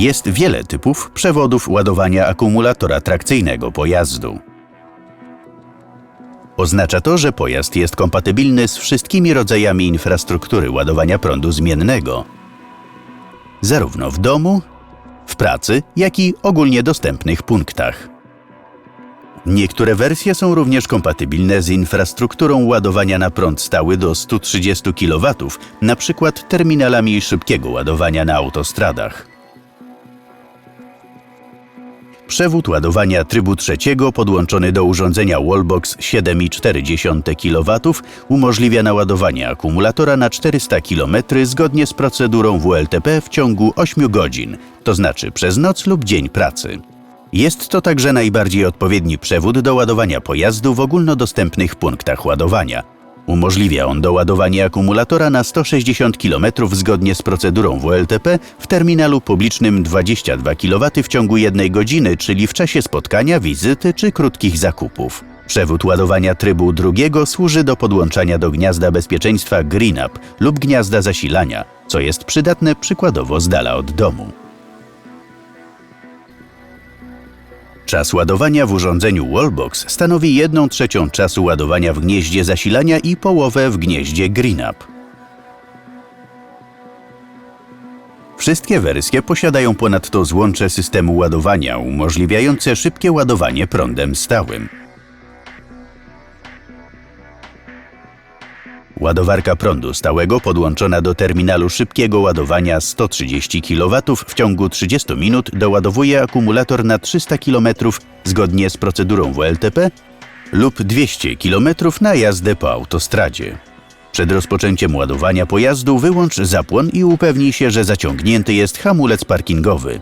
Jest wiele typów przewodów ładowania akumulatora trakcyjnego pojazdu. Oznacza to, że pojazd jest kompatybilny z wszystkimi rodzajami infrastruktury ładowania prądu zmiennego, zarówno w domu, w pracy, jak i ogólnie dostępnych punktach. Niektóre wersje są również kompatybilne z infrastrukturą ładowania na prąd stały do 130 kW, np. terminalami szybkiego ładowania na autostradach. Przewód ładowania trybu trzeciego podłączony do urządzenia Wallbox 7,4 kW umożliwia naładowanie akumulatora na 400 km zgodnie z procedurą WLTP w ciągu 8 godzin, to znaczy przez noc lub dzień pracy. Jest to także najbardziej odpowiedni przewód do ładowania pojazdu w ogólnodostępnych punktach ładowania. Umożliwia on doładowanie akumulatora na 160 km zgodnie z procedurą WLTP w terminalu publicznym 22 kW w ciągu jednej godziny, czyli w czasie spotkania, wizyty czy krótkich zakupów. Przewód ładowania trybu drugiego służy do podłączania do gniazda bezpieczeństwa GreenUp lub gniazda zasilania, co jest przydatne przykładowo z dala od domu. Czas ładowania w urządzeniu Wallbox stanowi 1 trzecią czasu ładowania w gnieździe zasilania i połowę w gnieździe GreenUp. Wszystkie wersje posiadają ponadto złącze systemu ładowania umożliwiające szybkie ładowanie prądem stałym. Ładowarka prądu stałego podłączona do terminalu szybkiego ładowania 130 kW w ciągu 30 minut doładowuje akumulator na 300 km zgodnie z procedurą WLTP lub 200 km na jazdę po autostradzie. Przed rozpoczęciem ładowania pojazdu wyłącz zapłon i upewnij się, że zaciągnięty jest hamulec parkingowy.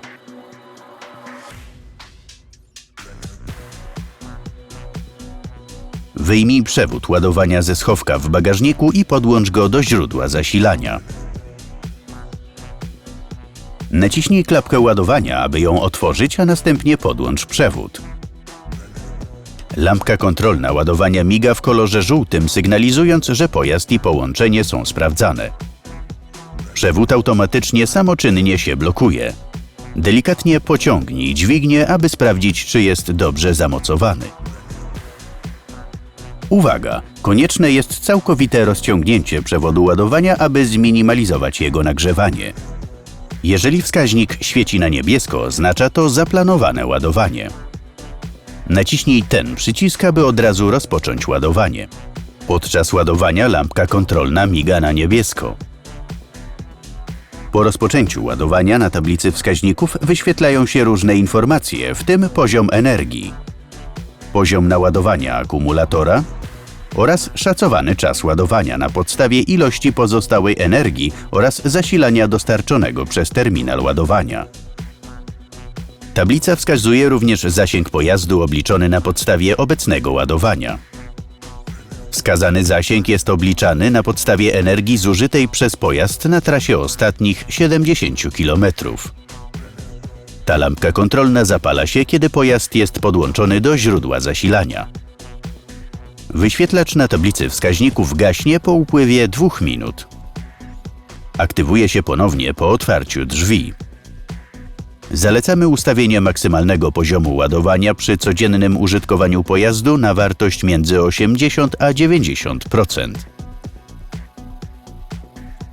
Wyjmij przewód ładowania ze schowka w bagażniku i podłącz go do źródła zasilania. Naciśnij klapkę ładowania, aby ją otworzyć, a następnie podłącz przewód. Lampka kontrolna ładowania miga w kolorze żółtym, sygnalizując, że pojazd i połączenie są sprawdzane. Przewód automatycznie samoczynnie się blokuje. Delikatnie pociągnij dźwignię, aby sprawdzić, czy jest dobrze zamocowany. Uwaga! Konieczne jest całkowite rozciągnięcie przewodu ładowania, aby zminimalizować jego nagrzewanie. Jeżeli wskaźnik świeci na niebiesko, oznacza to zaplanowane ładowanie. Naciśnij ten przycisk, aby od razu rozpocząć ładowanie. Podczas ładowania lampka kontrolna miga na niebiesko. Po rozpoczęciu ładowania na tablicy wskaźników wyświetlają się różne informacje, w tym poziom energii, poziom naładowania akumulatora oraz szacowany czas ładowania na podstawie ilości pozostałej energii oraz zasilania dostarczonego przez terminal ładowania. Tablica wskazuje również zasięg pojazdu obliczony na podstawie obecnego ładowania. Wskazany zasięg jest obliczany na podstawie energii zużytej przez pojazd na trasie ostatnich 70 km. Ta lampka kontrolna zapala się, kiedy pojazd jest podłączony do źródła zasilania. Wyświetlacz na tablicy wskaźników gaśnie po upływie dwóch minut. Aktywuje się ponownie po otwarciu drzwi. Zalecamy ustawienie maksymalnego poziomu ładowania przy codziennym użytkowaniu pojazdu na wartość między 80 a 90%.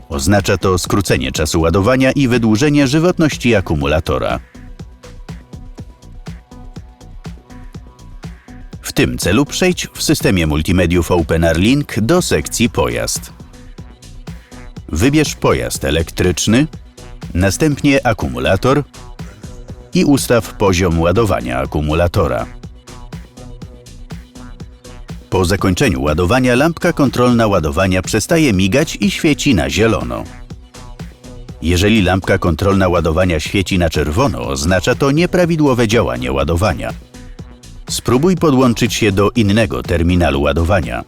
Oznacza to skrócenie czasu ładowania i wydłużenie żywotności akumulatora. Tym celu przejdź w systemie multimediów OpenR Link do sekcji Pojazd. Wybierz pojazd elektryczny, następnie akumulator i ustaw poziom ładowania akumulatora. Po zakończeniu ładowania lampka kontrolna ładowania przestaje migać i świeci na zielono. Jeżeli lampka kontrolna ładowania świeci na czerwono, oznacza to nieprawidłowe działanie ładowania. Spróbuj podłączyć się do innego terminalu ładowania.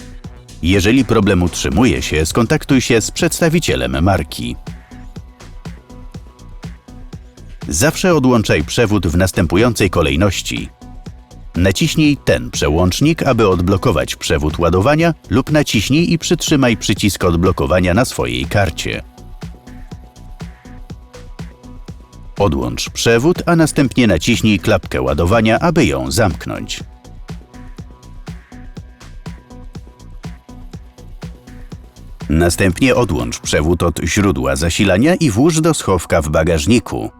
Jeżeli problem utrzymuje się, skontaktuj się z przedstawicielem marki. Zawsze odłączaj przewód w następującej kolejności. Naciśnij ten przełącznik, aby odblokować przewód ładowania lub naciśnij i przytrzymaj przycisk odblokowania na swojej karcie. Odłącz przewód, a następnie naciśnij klapkę ładowania, aby ją zamknąć. Następnie odłącz przewód od źródła zasilania i włóż do schowka w bagażniku.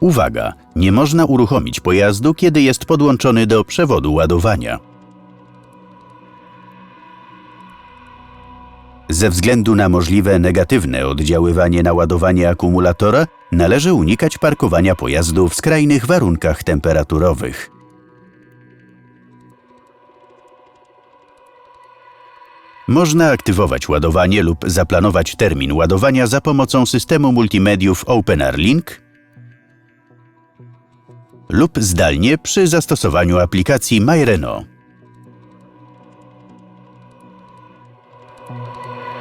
Uwaga! Nie można uruchomić pojazdu, kiedy jest podłączony do przewodu ładowania. Ze względu na możliwe negatywne oddziaływanie na ładowanie akumulatora, należy unikać parkowania pojazdu w skrajnych warunkach temperaturowych. Można aktywować ładowanie lub zaplanować termin ładowania za pomocą systemu multimediów OpenR Link lub zdalnie przy zastosowaniu aplikacji MyRenault. Música